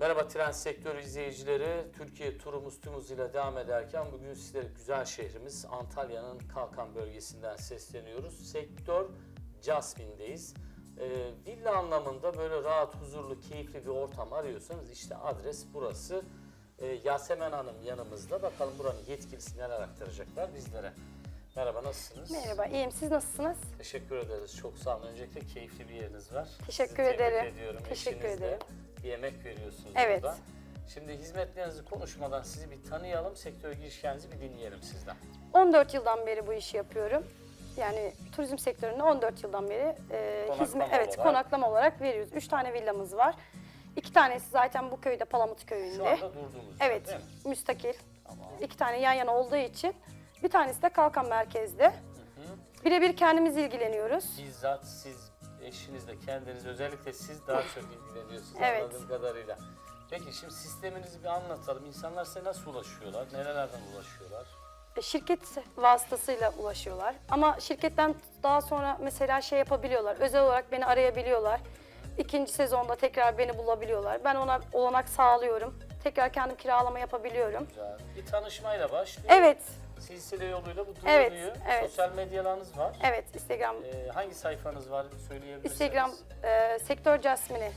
Merhaba Tren Sektörü izleyicileri. Türkiye turumuz tüm hızıyla devam ederken bugün sizlere güzel şehrimiz Antalya'nın Kalkan bölgesinden sesleniyoruz. Sektör Jasmine'deyiz. Ee, villa anlamında böyle rahat, huzurlu, keyifli bir ortam arıyorsanız işte adres burası. Ee, Yasemen Hanım yanımızda. Bakalım buranın yetkilisi neler aktaracaklar bizlere. Merhaba nasılsınız? Merhaba, iyiyim. Siz nasılsınız? Teşekkür ederiz. Çok sağ olun. Öncelikle keyifli bir yeriniz var. Teşekkür Sizi ederim. ediyorum. Teşekkür Eşinizle ederim. Bir emek veriyorsunuz Evet. burada. Şimdi hizmetlerinizi konuşmadan sizi bir tanıyalım. Sektöre girişlerinizi bir dinleyelim sizden. 14 yıldan beri bu işi yapıyorum. Yani turizm sektöründe 14 yıldan beri e, Konaklama hizmet evet konaklama olarak veriyoruz. 3 tane villamız var. İki tanesi zaten bu köyde Palamut Şu köyünde. anda durduğumuz Evet, değil mi? müstakil. Tamam. İki tane yan yana olduğu için bir tanesi de Kalkan merkezde. Birebir kendimiz ilgileniyoruz. Bizzat siz eşinizle kendiniz özellikle siz daha çok ilgileniyorsunuz Evet. anladığım kadarıyla. Peki şimdi sisteminizi bir anlatalım. İnsanlar size nasıl ulaşıyorlar? Nerelerden ulaşıyorlar? E, Şirket vasıtasıyla ulaşıyorlar. Ama şirketten daha sonra mesela şey yapabiliyorlar. Özel olarak beni arayabiliyorlar. İkinci sezonda tekrar beni bulabiliyorlar. Ben ona olanak sağlıyorum. Tekrar kendim kiralama yapabiliyorum. Güzel. Bir tanışmayla başlıyor. Evet, Silsile yoluyla bu Evet, duyuluyor. evet. Sosyal medyalarınız var. evet Instagram, Ee, hangi sayfanız var söyleyebilirsiniz? Instagram e, sektör Jasmine'i.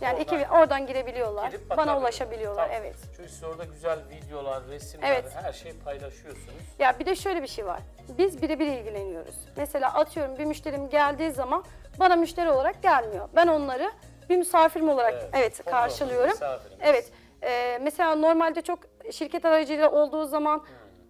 Yani Oradan- iki, oradan girebiliyorlar. Girip Bana ulaşabiliyorlar. Tamam. Evet. Çünkü siz orada güzel videolar, resimler, Evet. her şeyi paylaşıyorsunuz. Ya bir de şöyle bir şey var. Biz birebir ilgileniyoruz. Mesela atıyorum bir müşterim geldiği zaman bana müşteri olarak gelmiyor. Ben onları bir misafirim olarak Evet, evet, karşılıyorum. Evet. Ee, mesela normalde çok şirket aracıyla olduğu zaman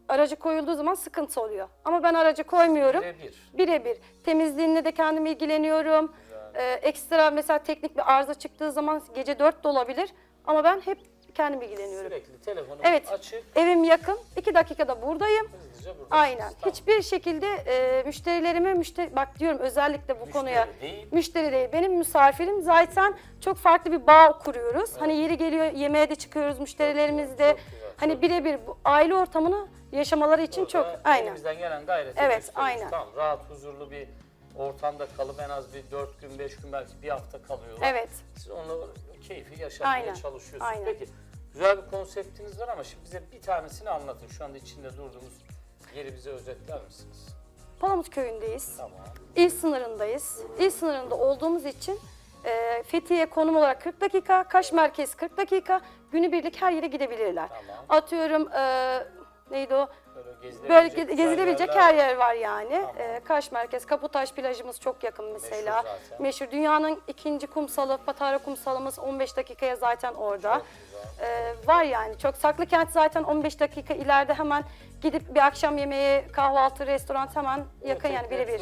aracı koyulduğu zaman sıkıntı oluyor. Ama ben aracı koymuyorum. Birebir. Birebir. Temizliğine de kendim ilgileniyorum. Ee, ekstra mesela teknik bir arıza çıktığı zaman gece 4 de olabilir. Ama ben hep kendim ilgileniyorum. Sürekli telefonum Evet. açık. Evim yakın. 2 dakikada buradayım. Hızlıca buradasınız. Aynen. Tamam. Hiçbir şekilde e, müşterilerime müşteri bak diyorum özellikle bu Müşteri konuya değil. müşteri değil. Benim misafirim zaten çok farklı bir bağ kuruyoruz. Hani yeri geliyor yemeğe de çıkıyoruz müşterilerimizle. Çok güzel, Hani birebir bu aile ortamını yaşamaları için çok aynen. Elimizden gelen gayreti Evet, gösteriyoruz. aynen. Tamam, rahat, huzurlu bir ortamda kalıp en az bir 4 gün, 5 gün belki bir hafta kalıyorlar. Evet. Siz onunla keyfi yaşamaya Aynen, çalışıyorsunuz. aynen. Peki güzel bir konseptiniz var ama şimdi bize bir tanesini anlatın. Şu anda içinde durduğumuz yeri bize özetler misiniz? Palamut köyündeyiz. Tamam. İl sınırındayız. İl sınırında olduğumuz için e, Fethiye konum olarak 40 dakika, Kaş merkez 40 dakika, günübirlik her yere gidebilirler. Tamam. Atıyorum e, neydi o? Böyle gezilebilecek, gezilebilecek her var. yer var yani. Tamam. Ee, Kaş Merkez, Kaputaş plajımız çok yakın mesela. zaten. Meşhur. Dünyanın ikinci kumsalı, Patara kumsalımız 15 dakikaya zaten orada. Ee, var yani çok. Saklı kent zaten 15 dakika ileride hemen gidip bir akşam yemeği, kahvaltı, restoran hemen yakın yani birebir.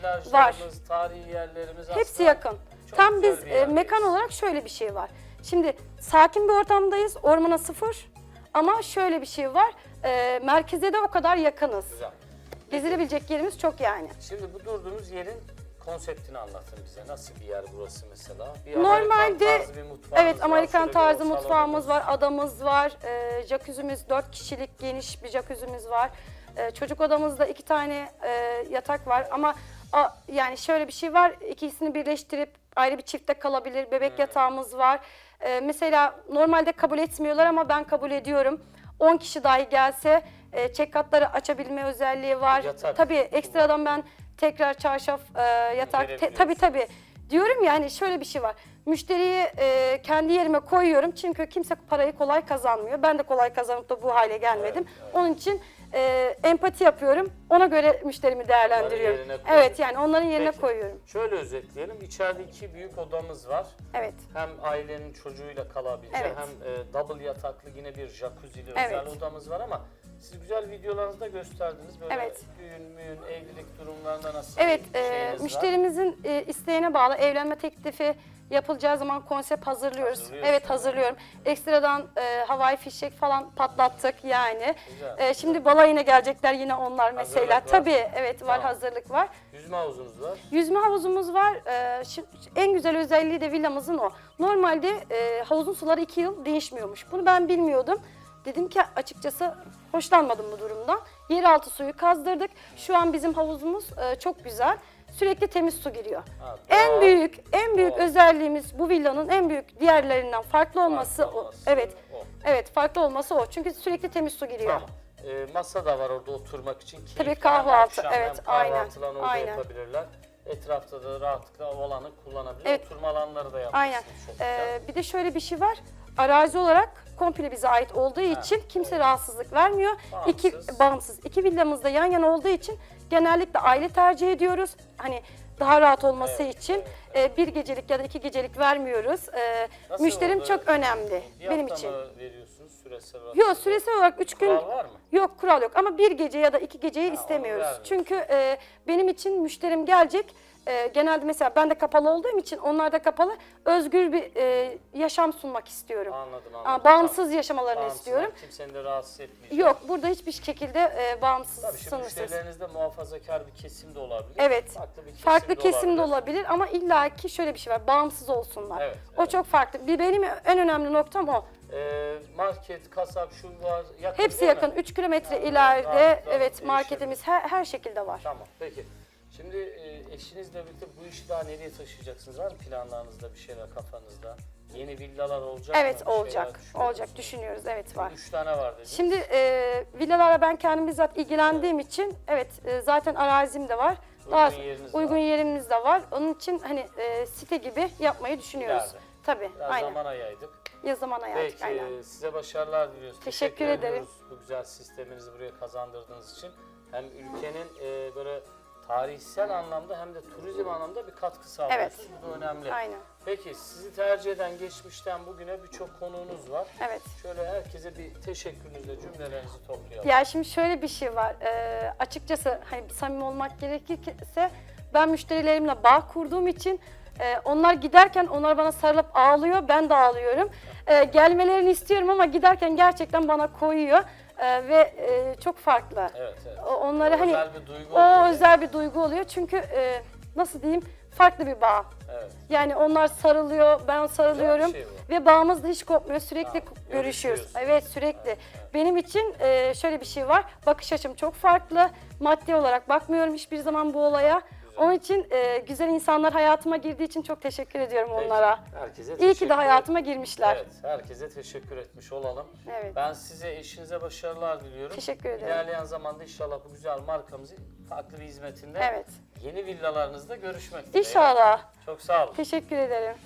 plajlarımız, tarihi yerlerimiz Hepsi yakın. çok Tam biz e, mekan olarak şöyle bir şey var. Şimdi sakin bir ortamdayız, ormana sıfır. Ama şöyle bir şey var, e, merkeze de o kadar yakınız. Güzel. Gezilebilecek yerimiz çok yani. Şimdi bu durduğumuz yerin konseptini anlatın bize. Nasıl bir yer burası mesela? Bir Normalde Amerikan tarzı bir mutfağınız evet var, Amerikan şöyle bir tarzı salonumuz. mutfağımız var, adamız var, e, jacuzzi'miz 4 kişilik geniş bir jacuzzi'miz var. E, çocuk odamızda iki tane e, yatak var ama a, yani şöyle bir şey var, ikisini birleştirip ayrı bir çifte kalabilir, bebek yatağımız var. E, mesela normalde kabul etmiyorlar ama ben kabul ediyorum. 10 kişi dahi gelse e, check katları açabilme özelliği var. Yatak Tabii ekstradan ben tekrar çarşaf, e, yatak, te, tabii tabii. Diyorum yani şöyle bir şey var. Müşteriyi e, kendi yerime koyuyorum çünkü kimse parayı kolay kazanmıyor. Ben de kolay kazanıp da bu hale gelmedim. Onun için e, empati yapıyorum. Ona göre müşterimi değerlendiriyorum. yerine koyuyorsun. Evet yani onların yerine Peki. koyuyorum. Şöyle özetleyelim. İçeride iki büyük odamız var. Evet. Hem ailenin çocuğuyla kalabileceği Evet. hem e, double yataklı yine bir jacuzzi'li Evet. özel odamız var ama siz güzel videolarınızda gösterdiniz. Böyle Evet. düğün, müğün, evlilik durumlarında nasıl Evet, bir e, şeyiniz var? müşterimizin e, isteğine bağlı evlenme teklifi yapılacağı zaman konsept hazırlıyoruz. Evet, hazırlıyorum. Ekstradan e, havai fişek falan patlattık yani. Güzel. E, şimdi balayına gelecekler yine onlar mesela. Hazırlık var. Tabii, evet var Tamam. hazırlık var. Yüzme havuzunuz var. Yüzme havuzumuz var. E, şi- en güzel özelliği de villamızın o. Normalde e, havuzun suları iki yıl değişmiyormuş. Bunu ben bilmiyordum. Dedim ki açıkçası hoşlanmadım bu durumdan. Yeraltı suyu kazdırdık. Şu an bizim havuzumuz e, çok güzel. Sürekli temiz su giriyor. Ha, En büyük en büyük Doğal. özelliğimiz bu villanın en büyük diğerlerinden farklı olması Farklı o. olması Evet. o. Evet, farklı olması o. Çünkü sürekli temiz su giriyor. Tamam. Ee, masa da var orada oturmak için. Keyifli. Tabii Hem kahvaltı, akşam evet, aynen, kahvaltılarını orada aynen. yapabilirler. Etrafta da rahatlıkla o alanı kullanabilir. Evet. Oturma alanları da yapmışsınız. Aynen. Çok güzel. Ee, bir de şöyle bir şey var. Arazi olarak komple bize ait olduğu için kimse rahatsızlık vermiyor. Bağımsız. İki bağımsız. İki villamız da yan yana olduğu için genellikle aile tercih ediyoruz. Hani daha rahat olması için e, bir gecelik ya da iki gecelik vermiyoruz. Ee, Nasıl müşterim orada? çok önemli Bir benim hafta için. mı veriyorsunuz süresel olarak? Yok süresel olarak üç gün Kural var mı? yok kural yok ama bir gece ya da iki geceyi onu istemiyoruz. Çünkü e, benim için müşterim gelecek. E, genelde mesela ben de kapalı olduğum için onlar da kapalı. Özgür bir e, yaşam sunmak istiyorum. Anladım Aa, anladım. bağımsız Tamam. yaşamalarını Bağımsız, istiyorum. Kimsenin de rahatsız etmeyecek. Yok burada hiçbir şekilde e, bağımsız, Tabii şimdi sınırsız. müşterilerinizde muhafazakar bir kesim de olabilir. Evet. Farklı bir kesim Farklı de kesim de olabilir. ama illaki şöyle bir şey var. Bağımsız olsunlar. Evet, O evet. çok farklı. Bir benim en önemli noktam o. Ee, market, kasap, şu var. Yakın Hepsi değil mi? yakın. 3 kilometre Yani ileride rahatlıkla evet marketimiz her, her şekilde var. Tamam peki. Şimdi e, eşinizle birlikte bu işi daha nereye taşıyacaksınız? Var mı planlarınızda bir şeyler kafanızda? Yeni villalar olacak mı? Evet Bir şeyler olacak. düşünüyor Olacak musunuz? düşünüyoruz. Evet var. Üç tane var dediniz. Şimdi e, villalarla ben kendim bizzat ilgilendiğim için evet e, zaten arazim de var. Uygun yeriniz uygun var. yerimiz de var. Onun için hani e, site gibi yapmayı düşünüyoruz. İleride. Tabii. Biraz aynen. zamana yaydık. Ya zaman hayatı Peki aynen. size başarılar diliyoruz. Teşekkür ederim. ediyoruz bu güzel sisteminizi buraya kazandırdığınız için. Hem ülkenin e, böyle tarihsel anlamda hem de turizm anlamda bir katkı sağlıyorsunuz. Bu da önemli. Aynen. Peki sizi tercih eden geçmişten bugüne birçok konuğunuz var. Evet. Şöyle herkese bir teşekkürünüzle cümlelerinizi toplayalım. Ya şimdi şöyle bir şey var. Ee, açıkçası hani samimi olmak gerekirse ben müşterilerimle bağ kurduğum için e, onlar giderken onlar bana sarılıp ağlıyor, ben de ağlıyorum. E, gelmelerini istiyorum ama giderken gerçekten bana koyuyor E, ve e, çok farklı. Evet, evet. O- Onları O hani özel bir duygu o oluyor. özel bir duygu oluyor çünkü e, nasıl diyeyim farklı bir bağ. Evet. Yani onlar sarılıyor, ben sarılıyorum şey bu. ve bağımız da hiç kopmuyor. Sürekli Tamam, görüşüyoruz. Evet, sürekli. Benim için e, şöyle bir şey var. Bakış açım çok farklı. Maddi olarak bakmıyorum hiçbir zaman bu olaya. Onun için e, güzel insanlar hayatıma girdiği için çok teşekkür ediyorum Peki, onlara. Herkese İyi ki de hayatıma girmişler. Evet, herkese teşekkür etmiş olalım. Evet. Ben size, eşinize başarılar diliyorum. Teşekkür ederim. İlerleyen zamanda inşallah bu güzel markamızı farklı bir hizmetinde Evet. yeni villalarınızda görüşmek dileğiyle. İnşallah. Çok sağ olun. Teşekkür ederim.